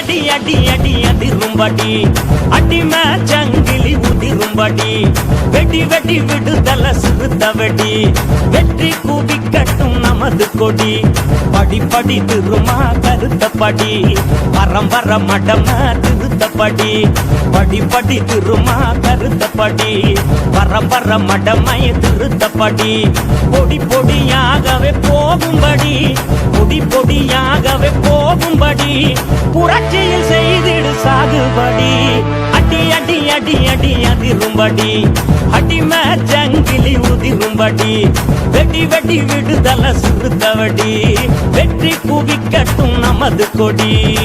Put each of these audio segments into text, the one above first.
அடி அடி அடி அதிரும்படி அடிமை சங்கிலி உதிரும்படி வெடி. வெடி விடுதல சிறுத்த வெடி. வெற்றி கூவி கட்டும் நமது கொடி. படி படி திருமா கருத்தப்படி பரம்பர மடம திருத்தப்படி படி. படி திருமா கருத்தப்படி பரம்பர மடமை திருத்தப்படி பொடி பொடியாகவே போகும்படி. பொடி பொடியாகவே போ போகும்படி புரட்சியில் செய்திடு சாகுபடி. அடி அடி அடி அடி அதிரும்படி. அடிமை ஜங்கிலி உதிரும்படி. வெடி வெடி விடுதல சுருத்தவடி. வெற்றி குவிக்கட்டும் நமது கொடி.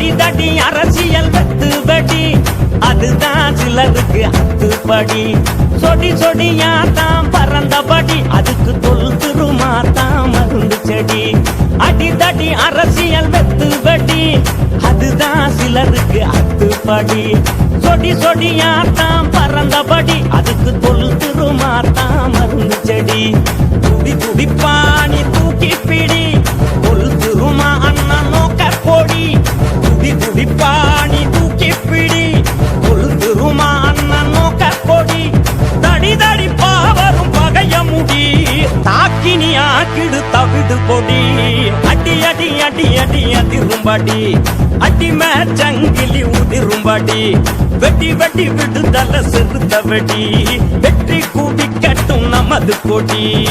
அடிதடி அரசியல் வெத்து வெடி அதுதான் சிலருக்கு அத்துப்படி. சொடி சொடியா தான் பறந்தபடி. அதுக்கு தொல் திருமா தான் மருந்து செடி. அடிதடி அரசியல் வெத்து வெடி அதுதான் சிலருக்கு அத்துப்படி. சொடி சொடியா தான் பறந்தபடி. அதுக்கு தொல் திருமா தான் மருந்து செடி. துடி துடிப்பா தாக்கினி தவிடு பொடி. அடி அடி அடி அடி அதிரும்படி. அடிமை சங்கிலி உதிரும்படி. வெட்டி வெட்டி விடுதல செலுத்த வெடி வெற்றி கூடி கட்டும் நமது கொடி.